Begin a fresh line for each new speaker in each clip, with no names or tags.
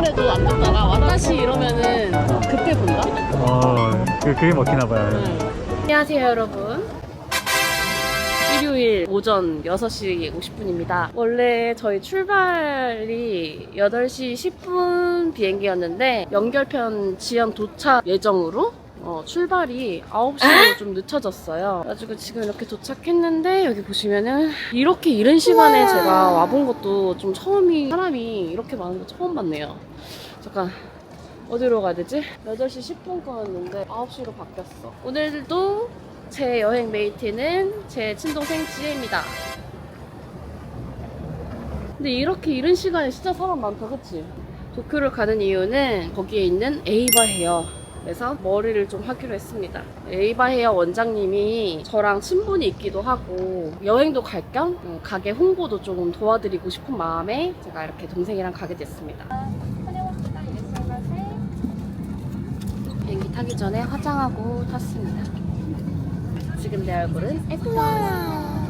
말해도 안 듣더라. 와다시 이러면은 그때 본다.
어, 그, 그게 먹히나 봐요.
안녕하세요, 여러분. 일요일 오전 6시 50분입니다. 원래 저희 출발이 8시 10분 비행기였는데 연결편 지연 도착 예정으로 어, 출발이 9시로 좀 늦춰졌어요. 그래가지고 지금 이렇게 도착했는데 여기 보시면은 이렇게 이른 시간에 제가 와본 것도 좀 처음이 사람이 이렇게 많은 거 처음 봤네요. 잠깐 어디로 가야 되지? 8시 10분 거였는데 9시로 바뀌었어. 오늘도 제 여행 메이트는 제 친동생 지혜입니다. 근데 이렇게 이른 시간에 진짜 사람 많다, 그치? 도쿄를 가는 이유는 거기에 있는 에이바 헤어. 그래서 머리를 좀 하기로 했습니다. 에이바 헤어 원장님이 저랑 친분이 있기도 하고 여행도 갈겸 어, 가게 홍보도 좀 도와드리고 싶은 마음에 제가 이렇게 동생이랑 가게 됐습니다. 비행기 타기 전에 화장하고 탔습니다. 지금 내 얼굴은 예쁘다.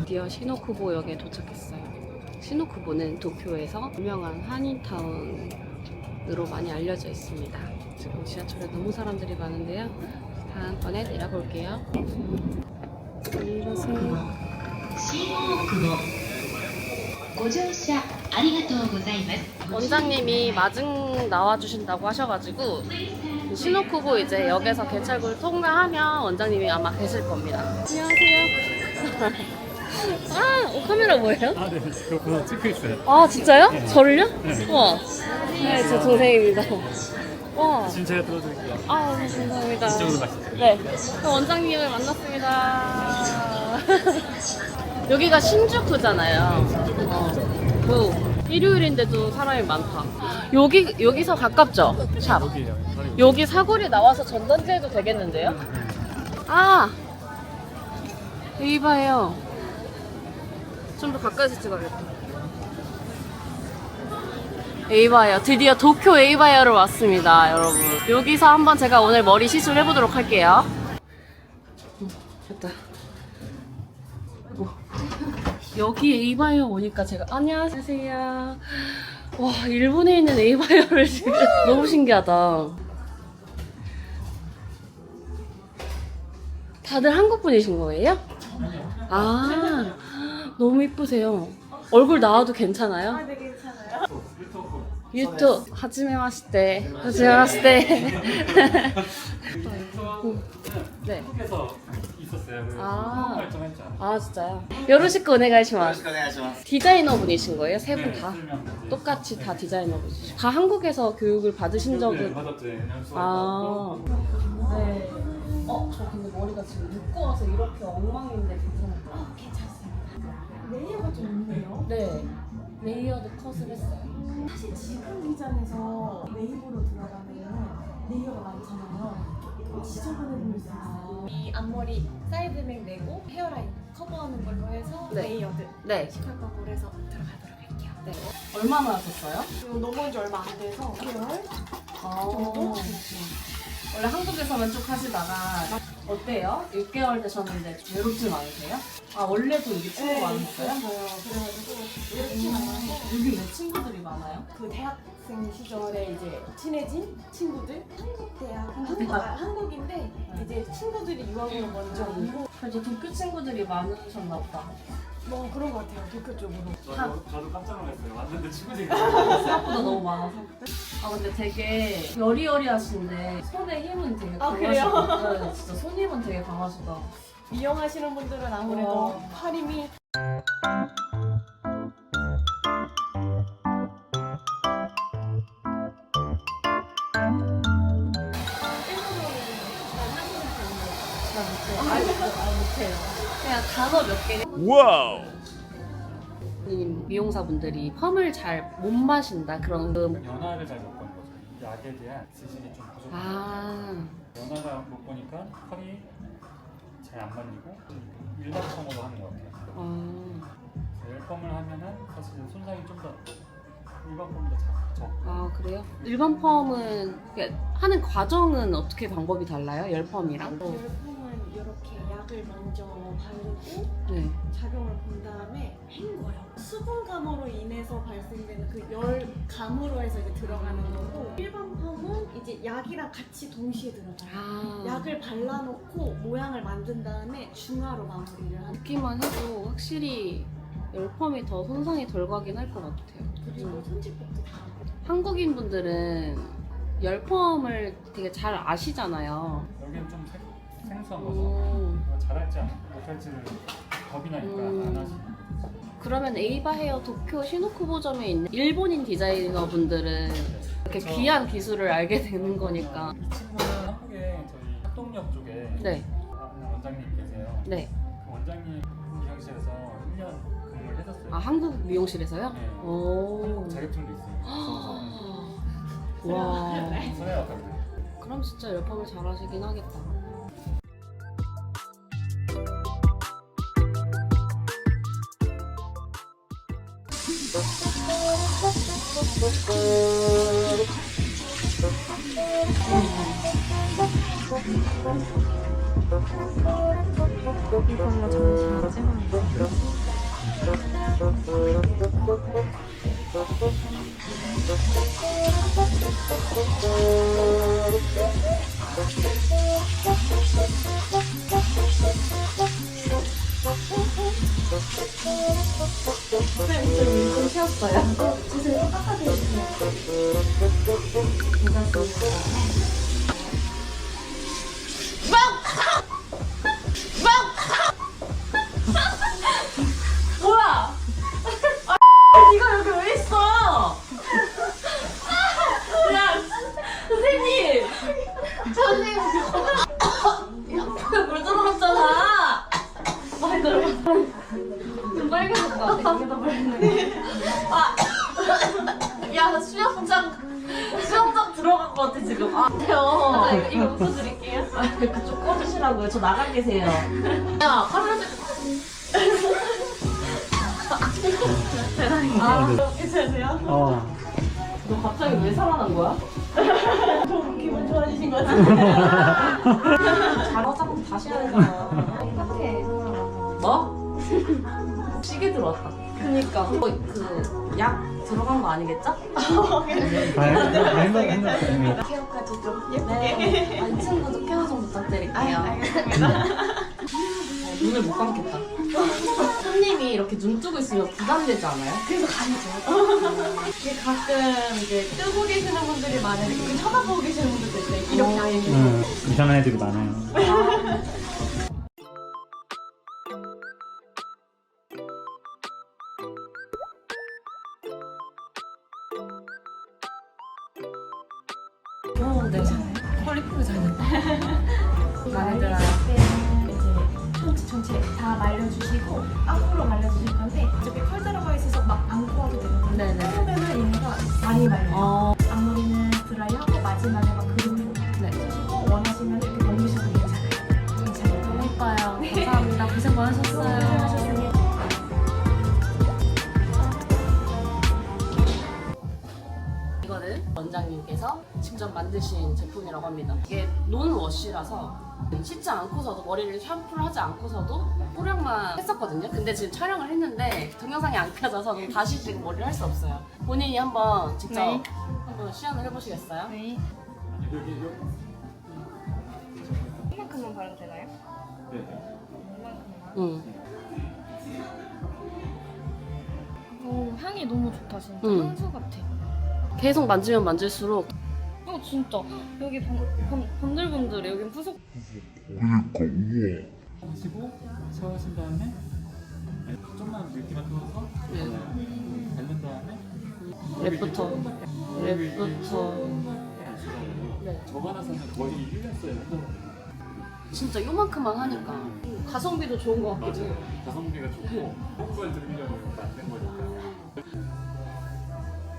드디어 시노쿠보역에 도착했어요. 시노쿠보는 도쿄에서 유명한 한인타운으로 많이 알려져 있습니다. 지금 지하철에 너무 사람들이 많은데요. 다음번에 내려볼게요. 안녕하세요.
新大久保ご乗車ありがとうございます
원장님이 마중 나와주신다고 하셔가지고 시노쿠보 이제 역에서 개찰구를 통과하면 원장님이 아마 계실 겁니다. 안녕하세요. 아, 어, 카메라 뭐예요?
아, 네. 그거 찍고 있어요.
아, 진짜요? 저를요? 우와. 네, 제 동생입니다. 와.
지금 제가 들어드릴게요.
아, 감사합니다.
이쪽으로 가시죠.
네. 원장님을 만났습니다. 여기가 신주쿠잖아요. 어, 구. 일요일인데도 사람이 많다. 여기, 여기서 가깝죠? 샵.
여기에요. 바로 여기.
여기 사거리 나와서 전단지 해도 되겠는데요? 아! 에이바예요. 좀 더 가까이서 찍어야겠다. 에이바예요. 드디어 도쿄 에이바이어를 왔습니다, 여러분. 여기서 한번 제가 오늘 머리 시술 해보도록 할게요. 음, 됐다. 오. 여기 에이바이어 오니까 제가 안녕하세요. 와 일본에 있는 에이바이어를 지금 너무 신기하다. 다들 한국 분이신 거예요? 아 너무 이쁘세요. 얼굴 나와도 괜찮아요? 유튜브 하 지메 마시테 하지메 마시테 네.
한국에서 있었어요. 그
아.
홍보 활동했죠.
아 진짜요? 요로시크 오네가이시마스
ろしくお願いします。
디자이너 분이신 거예요? 세 분 다?
쓰면 이제
똑같이 다 디자이너 분이시죠? 다 한국에서 교육을 받으신
네,
적은
받았죠. 연수.
아 네. 어, 저 근데 머리가 지금 묶어와서 이렇게 엉망인데 괜찮을까요?
레이어가 좀 있네요.
네. 레이어드 컷을 했어요.
사실 지금 기장에서 웨이브로 들어가면 레이어가 많잖아요. 지저분해 보일 수 있어요. 이 앞머리 사이드맥 내고 헤어라인 커버하는 걸로 해서
네.
레이어드
네.
시컬버블 해서 들어가도록 할게요.
네. 얼마나 하셨어요?
그리고 넘어온 지 얼마 안 돼서 5개월
아.
정도?
원래 한국에서만 쭉 하시다가 어때요? 6개월 되셨는데 좀 외롭진 않으세요? 아 원래도 여기 친구?
있었어요. 그래가지고 이렇게 많아서
여기 왜 친구들이 많아요?
그 대학생 시절에 이제 친해진 친구들 한국 대학 한국
한국
아, 한국인데 이제 친구들이 유학으로 먼저 오고
그래서 도쿄 친구들이 많으셨나 보다.
뭐 그런 것 같아요 도쿄 쪽으로
저도, 저도 깜짝 놀랐어요. 왔는데 친구들이
생각보다 너무 많아서. 아 근데 되게 여리여리하신데 손에 힘은 되게
아,
강하시고 네, 진짜 손 힘은 되게 강하시다.
미용하시는 분들은 아무래도
와.
팔 힘이
아 못해요. 그냥 단어 몇 개.
와우.
님 미용사분들이 펌을 잘 못 마신다 그런 그
연화를 잘 못 보는 거죠. 약에 대한 지식이 좀 부족해요.
아.
연화가 못 보니까 컬이 잘 안 말리고 일반 펌으로 하는 것 같아요.
아,
열펌을 하면은 사실 손상이 좀 더 일반 펌보다 작- 적.
아 그래요? 일반 펌은 그러니까 하는 과정은 어떻게 방법이 달라요? 열 펌이랑?
열풍은 이렇게 약을 먼저 바르고
네.
작용을 본 다음에 헹궈요. 수분 감으로 인해서 발생되는 그 열 감으로 해서 이제 들어가는 거고 일반 펌은 이제 약이랑 같이 동시에 들어가요.
아.
약을 발라놓고 모양을 만든 다음에 중화로 마무리를 하는
듣기만 해도 확실히 열펌이 더 손상이 덜 가긴 할 것 같아요.
그리고 손질법도 다
한국인 분들은 열펌을 되게 잘 아시잖아요.
여기는 좀 생, 생소한 거죠.
오.
이거 잘할지 안- 못할지를 겁이 나니까
음.
안 하시는
그러면 에이바 헤어 도쿄 시노쿠보점에 있는 일본인 디자이너 분들은 이렇게
그쵸.
귀한 기술을 알게 되는 거니까.
이 친구는 한국에 저희 학동역 쪽에
네,
원장님 계세요.
네.
그 원장님 미용실에서 1년 근무를 했었어요.
아 한국 미용실에서요?
네.
오.
자격증도 있어요.
와.
손해 왔다고.
그럼 진짜 열펌을 잘 하시긴 하겠다.
이걸로 잠시 찍어주세요.
Thank you. 수영장, 수영장 들어간 것 같아, 지금. 아, 돼요. 이거, 이거 웃어드릴게요. 아, 그쪽 꺼주시라고요. 저 나가 계세요. 야, 카메라 아,
괜찮으세요?
어.
너 갑자기 왜 살아난 거야?
좀 기분 좋아지신 것 같은데.
잘하자고 다시 해야 되잖아.
똑같아.
뭐? 시계 들어왔다. 그니까. 그약 들어간 거 아니겠죠?
다행입니다.
기억까지 좀 예쁘게.
네. 아, 이 친구도 케어 좀 부탁드릴게요.
알겠습니다.
어, 눈을 못 감겠다. 손님이 이렇게 눈 뜨고 있으면 부담되지 않아요?
그래서 가리죠. 이게 가끔 이제 뜨고 계시는 분들이 많은데 쳐다보고 계시는 분들도 있어요. 이렇게 아예 계속.
음, 이상한 애들이 많아요.
마음에 들어요.
이제 전체 전체 다 말려주시고 앞으로 말려주실 건데 이렇게 컬 들어가 있어서 막 안고 와도 되거든요.
네네.
처음에는 얘네가 많이 말려요.
어, 만드신 제품이라고 합니다. 이게 논워시라서 씻지 않고서도 머리를 샴푸를 하지 않고서도 뿌량만 했었거든요. 근데 지금 촬영을 했는데 동영상이 안 켜져서 다시 지금 머리를 할 수 없어요. 본인이 한번 직접
네.
한번 시연을 해보시겠어요?
네. 이만큼만 바르면 되나요?
네.
응.
오 향이 너무 좋다 진짜
응.
향수 같아.
계속 만지면 만질수록
어 진짜 여기 번, 번, 번들번들해 여긴 푸석
하시고 샤워하신 다음에 좀만 물기만 떠서
네.
바른 다음에
랩부터 랩부터 네.
저반에서는 거의 1년써요.
진짜 요만큼만 하니까 가성비도 좋은 것 같기도 해요.
가성비가 좋고 홍보를 들으려고 만든 거니까.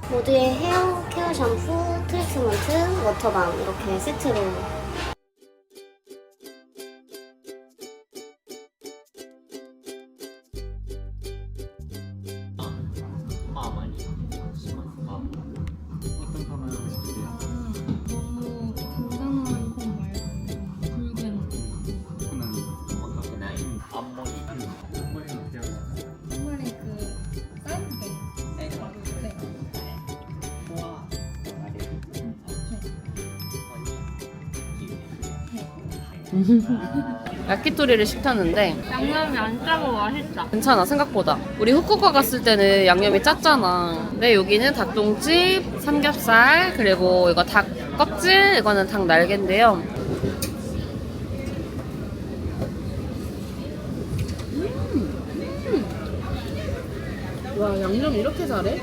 모두의 헤어 케어 샴푸, 트리트먼트, 워터밤 이렇게 세트로
야키토리를 시켰는데
양념이 안 짜고 맛있다.
괜찮아 생각보다 우리 후쿠오카 갔을 때는 양념이 짰잖아 근데 여기는 닭똥집, 삼겹살 그리고 이거 닭 껍질 이거는 닭 날개인데요 음. 와 양념 이렇게 잘해?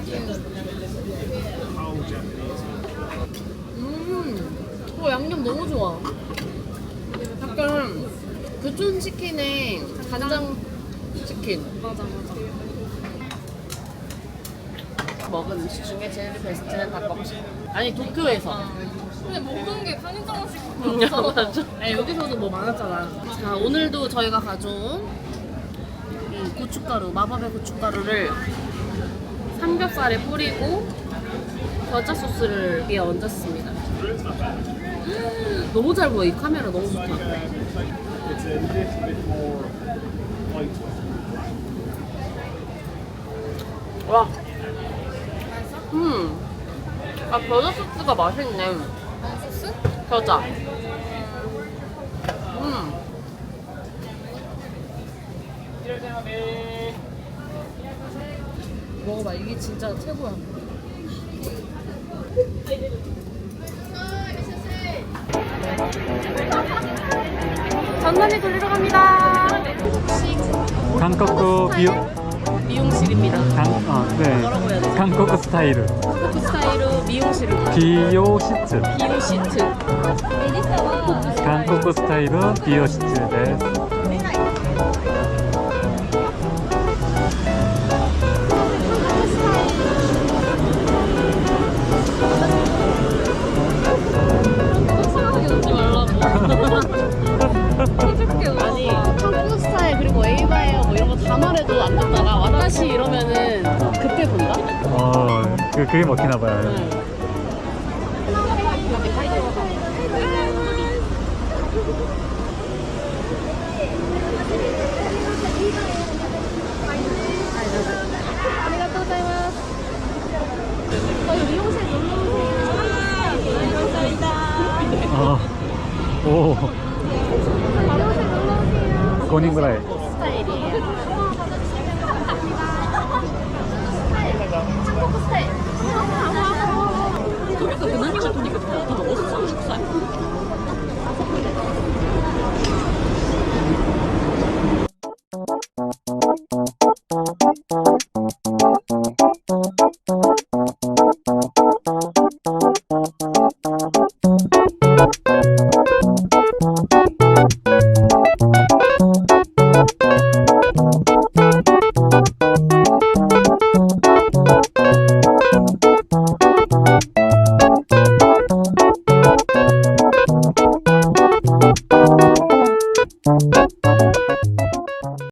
음, 어, 양념 너무 좋아 교촌 치킨에 간장 치킨.
맞아 맞아.
먹은 음식 중에 제일 베스트는 닭껍질. 아니 도쿄에서.
근데 먹는 게 편의점 음식
맞아. 아니, 여기서도 뭐 많았잖아. 자 오늘도 저희가 가져온 이 고춧가루 마법의 고춧가루를 삼겹살에 뿌리고 겨자 소스를 위에 얹었습니다. 너무 잘 보여 이 카메라 너무 좋다.
It's a little bit more light.
와. 음. 아, 겨자 소스가 맛있네.
소스?
겨자. 음. 먹어봐, 이게 진짜 최고야. 전단지 돌리러 갑니다.
한국 비오
미용실입니다.
한, 어, 네.
뭐라고 해야 되지?
한국 스타일
포크 스타일로 미용실을
비오 시트.
비오 시트.
한국 스타일 비오 시트. 네.
생 아니 한국 스타일 그리고 에이바예요 뭐 이런 거 다 말해도 안 듣다가 와다시 이러면은 그때 본다.
어, 그 그게 먹히나 봐요.
응.
어. 오. 5人ぐらい。
とにかく何がとにかくおっさん臭い